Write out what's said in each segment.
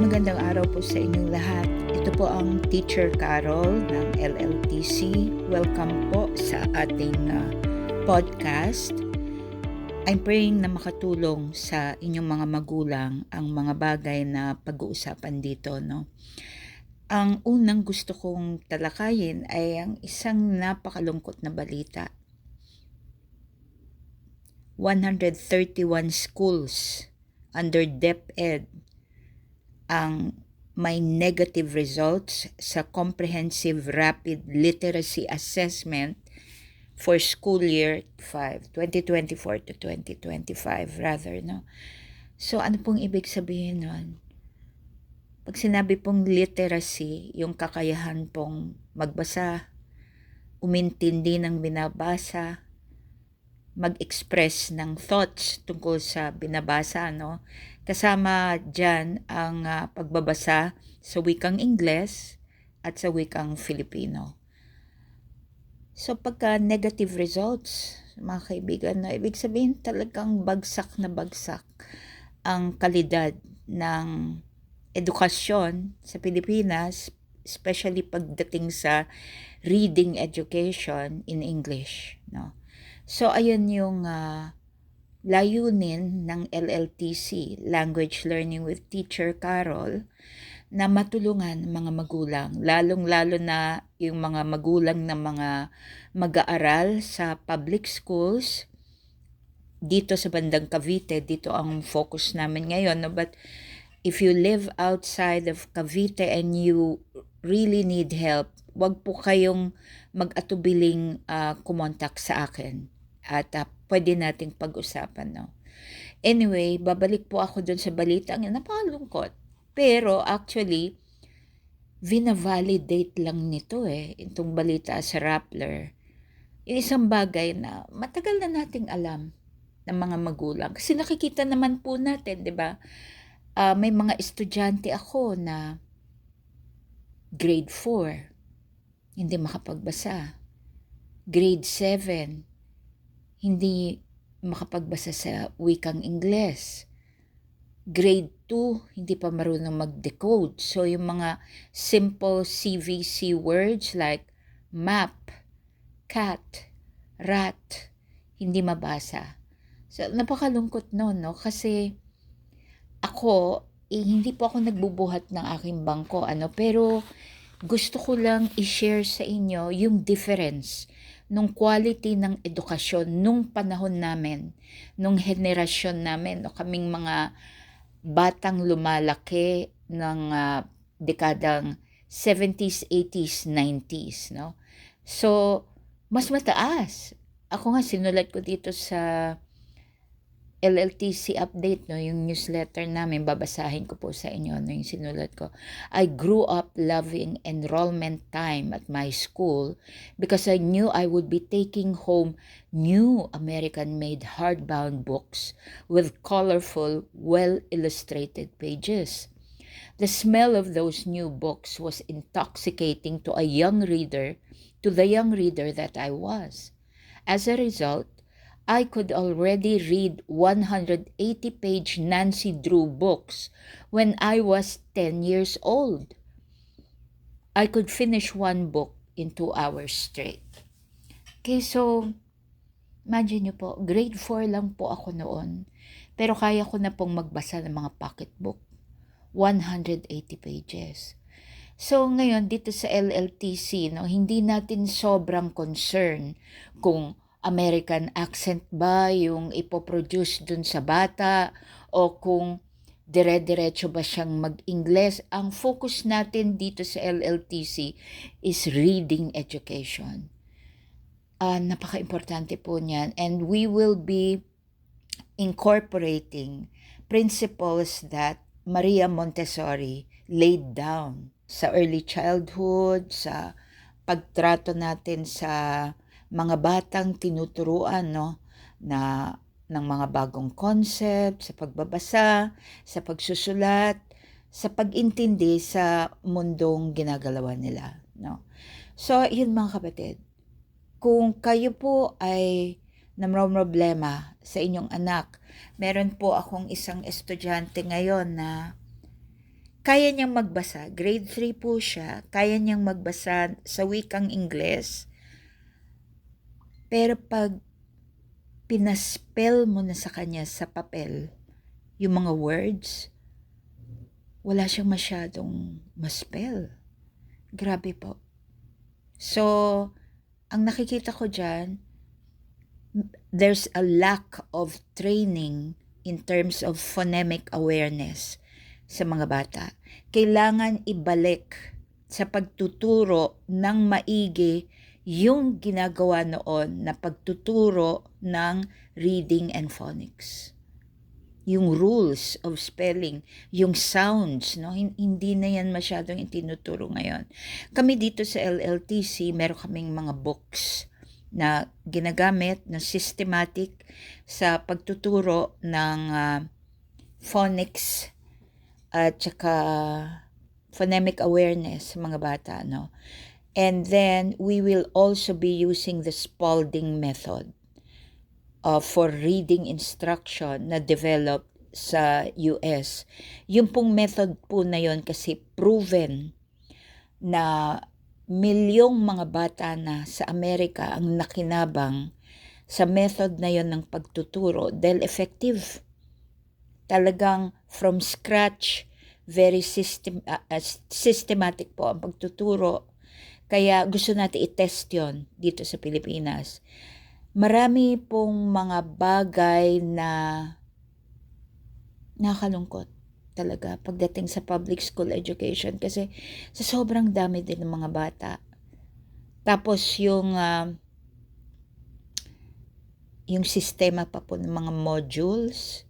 Magandang araw po sa inyong lahat. Ito po ang Teacher Carol ng LLTC. Welcome po sa ating uh, podcast. I'm praying na makatulong sa inyong mga magulang ang mga bagay na pag-uusapan dito. No? Ang unang gusto kong talakayin ay ang isang napakalungkot na balita. 131 schools under DepEd ang may negative results sa Comprehensive Rapid Literacy Assessment for school year 5, 2024 to 2025 rather, no? So, ano pong ibig sabihin nun? Pag sinabi pong literacy, yung kakayahan pong magbasa, umintindi ng binabasa, mag-express ng thoughts tungkol sa binabasa, no? Kasama dyan ang uh, pagbabasa sa wikang Ingles at sa wikang Filipino. So pagka negative results, mga kaibigan, no, ibig sabihin talagang bagsak na bagsak ang kalidad ng edukasyon sa Pilipinas, especially pagdating sa reading education in English. No? So, ayun yung uh, layunin ng LLTC, Language Learning with Teacher Carol, na matulungan mga magulang, lalong-lalo na yung mga magulang ng mga mag-aaral sa public schools dito sa bandang Cavite, dito ang focus namin ngayon. No? But if you live outside of Cavite and you really need help, wag po kayong mag-atubiling uh, kumontak sa akin. At uh, pwede nating pag-usapan, no? Anyway, babalik po ako dun sa balita. Ang napakalungkot. Pero actually, vina-validate lang nito eh, itong balita sa Rappler. Yung isang bagay na matagal na nating alam ng mga magulang. Kasi nakikita naman po natin, di ba? Uh, may mga estudyante ako na grade 4, hindi makapagbasa. Grade 7, hindi makapagbasa sa wikang Ingles. Grade 2, hindi pa marunong mag-decode. So, yung mga simple CVC words like map, cat, rat, hindi mabasa. So, napakalungkot no, no? Kasi ako, eh, hindi po ako nagbubuhat ng aking bangko, ano? Pero gusto ko lang i-share sa inyo yung difference nung quality ng edukasyon nung panahon namin, nung henerasyon namin, no, kaming mga batang lumalaki ng uh, dekadang 70s, 80s, 90s, no? So, mas mataas. Ako nga sinulat ko dito sa LLTC update, no, yung newsletter namin, babasahin ko po sa inyo, no, yung sinulat ko. I grew up loving enrollment time at my school because I knew I would be taking home new American-made hardbound books with colorful, well-illustrated pages. The smell of those new books was intoxicating to a young reader, to the young reader that I was. As a result, I could already read 180 page Nancy Drew books when I was 10 years old. I could finish one book in two hours straight. Okay, so, imagine nyo po, grade 4 lang po ako noon. Pero kaya ko na pong magbasa ng mga pocketbook. 180 pages. So ngayon dito sa LLTC, no, hindi natin sobrang concern kung American accent ba yung ipoproduce dun sa bata o kung dire-diretso ba siyang mag-Ingles. Ang focus natin dito sa LLTC is reading education. Uh, napaka-importante po niyan. And we will be incorporating principles that Maria Montessori laid down sa early childhood, sa pagtrato natin sa mga batang tinuturuan no na ng mga bagong concept sa pagbabasa, sa pagsusulat, sa pag-intindi sa mundong ginagalawan nila, no. So, yun mga kapatid. Kung kayo po ay namrong problema sa inyong anak, meron po akong isang estudyante ngayon na kaya niyang magbasa. Grade 3 po siya. Kaya niyang magbasa sa wikang Ingles. Pero pag pinaspell mo na sa kanya sa papel yung mga words, wala siyang masyadong maspell. Grabe po. So, ang nakikita ko dyan, there's a lack of training in terms of phonemic awareness sa mga bata. Kailangan ibalik sa pagtuturo ng maigi yung ginagawa noon na pagtuturo ng reading and phonics. Yung rules of spelling, yung sounds, no? hindi na yan masyadong itinuturo ngayon. Kami dito sa LLTC, meron kaming mga books na ginagamit na systematic sa pagtuturo ng uh, phonics at saka phonemic awareness sa mga bata no and then we will also be using the Spalding method uh, for reading instruction na developed sa US. Yung pong method po na yon kasi proven na milyong mga bata na sa Amerika ang nakinabang sa method na yon ng pagtuturo dahil effective. Talagang from scratch, very system, uh, systematic po ang pagtuturo. Kaya gusto natin i-test yon dito sa Pilipinas. Marami pong mga bagay na nakalungkot talaga pagdating sa public school education kasi sa sobrang dami din ng mga bata. Tapos yung uh, yung sistema pa po ng mga modules,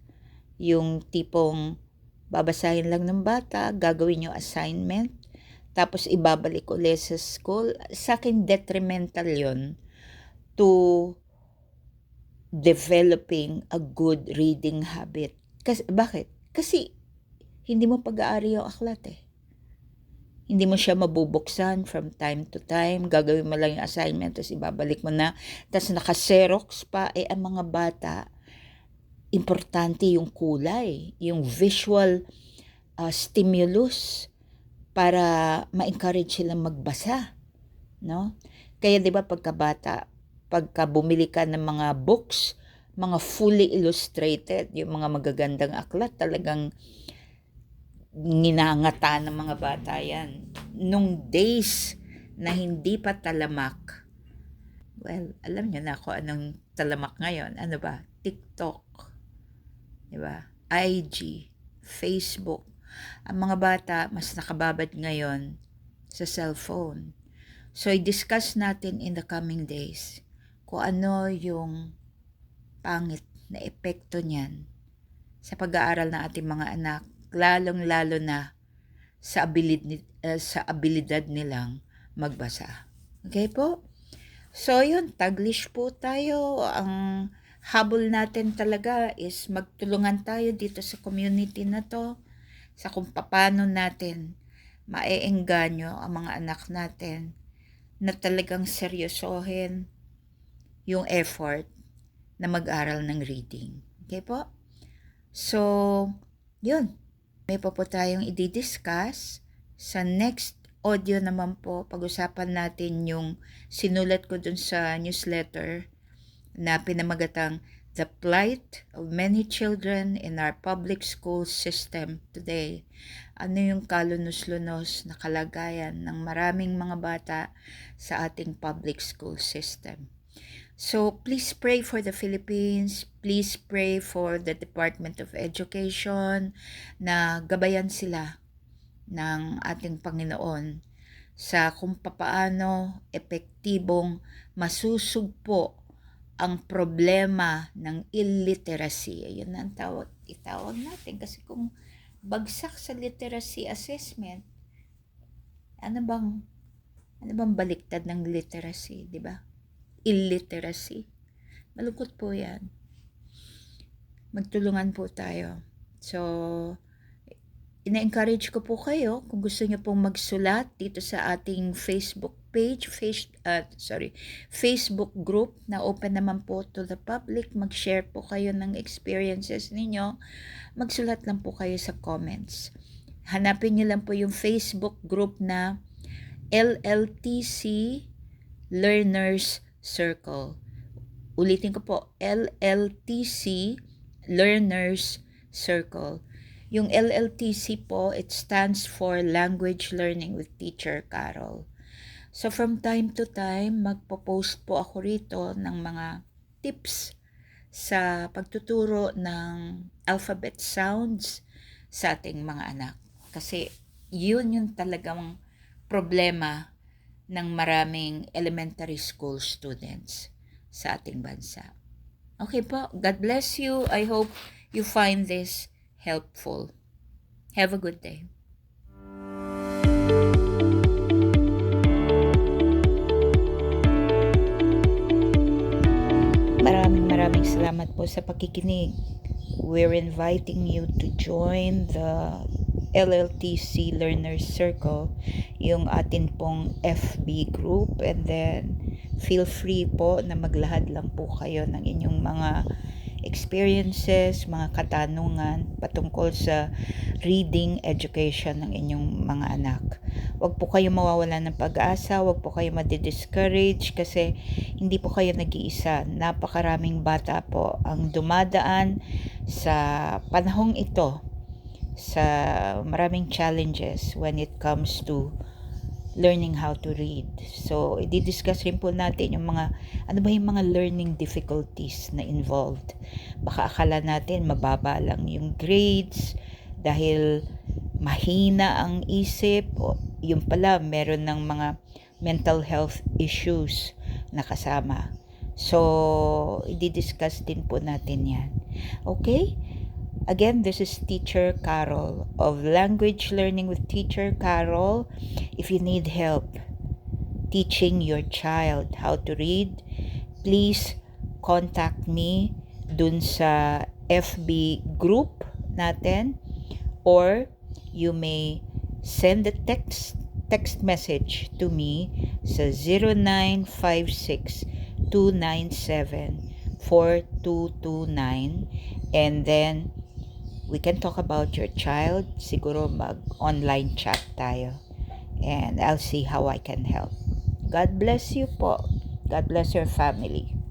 yung tipong babasahin lang ng bata, gagawin yung assignment, tapos ibabalik ulit sa school. Sa akin, detrimental yon to developing a good reading habit. Kasi, bakit? Kasi hindi mo pag-aari yung aklat eh. Hindi mo siya mabubuksan from time to time. Gagawin mo lang yung assignment, tapos ibabalik mo na. Tapos naka-xerox pa, eh ang mga bata, importante yung kulay, yung visual uh, stimulus para ma-encourage silang magbasa. No? Kaya 'di ba pagkabata, pagka bumili ka ng mga books, mga fully illustrated, yung mga magagandang aklat, talagang ninangata ng mga bata yan. Nung days na hindi pa talamak, well, alam niyo na ako anong talamak ngayon. Ano ba? TikTok. Di ba? IG, Facebook. Ang mga bata mas nakababad ngayon sa cellphone. So, i-discuss natin in the coming days kung ano yung pangit na epekto niyan sa pag-aaral ng ating mga anak lalong-lalo na sa abilidad, uh, sa abilidad nilang magbasa. Okay po? So yun, taglish po tayo. Ang habol natin talaga is magtulungan tayo dito sa community na to sa kung paano natin maeengganyo ang mga anak natin na talagang seryosohin yung effort na mag-aral ng reading. Okay po? So, yun. May pa po tayong i-discuss. Sa next audio naman po, pag-usapan natin yung sinulat ko dun sa newsletter na pinamagatang The Plight of Many Children in Our Public School System Today. Ano yung kalunos-lunos na kalagayan ng maraming mga bata sa ating public school system. So please pray for the Philippines. Please pray for the Department of Education na gabayan sila ng ating Panginoon sa kung papaano epektibong masusugpo ang problema ng illiteracy. Ayun ang tawag, itawag natin kasi kung bagsak sa literacy assessment, ano bang ano bang baliktad ng literacy, di ba? illiteracy. Malungkot po yan. Magtulungan po tayo. So, ina-encourage ko po kayo kung gusto niyo pong magsulat dito sa ating Facebook page, face, uh, sorry, Facebook group na open naman po to the public. Mag-share po kayo ng experiences ninyo. Magsulat lang po kayo sa comments. Hanapin niyo lang po yung Facebook group na LLTC Learners Circle. Ulitin ko po, LLTC Learners Circle. Yung LLTC po, it stands for Language Learning with Teacher Carol. So from time to time, magpo-post po ako rito ng mga tips sa pagtuturo ng alphabet sounds sa ating mga anak. Kasi yun yung talagang problema ng maraming elementary school students sa ating bansa. Okay po, God bless you. I hope you find this helpful. Have a good day. Maraming salamat po sa pakikinig. We're inviting you to join the LLTC Learners Circle, yung atin pong FB group and then feel free po na maglahad lang po kayo ng inyong mga experiences, mga katanungan patungkol sa reading education ng inyong mga anak. Huwag po kayo mawawala ng pag-asa, huwag po kayo madi-discourage kasi hindi po kayo nag-iisa. Napakaraming bata po ang dumadaan sa panahong ito sa maraming challenges when it comes to learning how to read. So, i-discuss rin po natin yung mga, ano ba yung mga learning difficulties na involved. Baka akala natin mababa lang yung grades dahil mahina ang isip o yung pala meron ng mga mental health issues na kasama. So, i-discuss din po natin yan. Okay? Again, this is Teacher Carol of Language Learning with Teacher Carol. If you need help teaching your child how to read, please contact me dun sa FB group natin or you may send a text text message to me sa 0956 297 4229 and then we can talk about your child. Siguro mag-online chat tayo. And I'll see how I can help. God bless you po. God bless your family.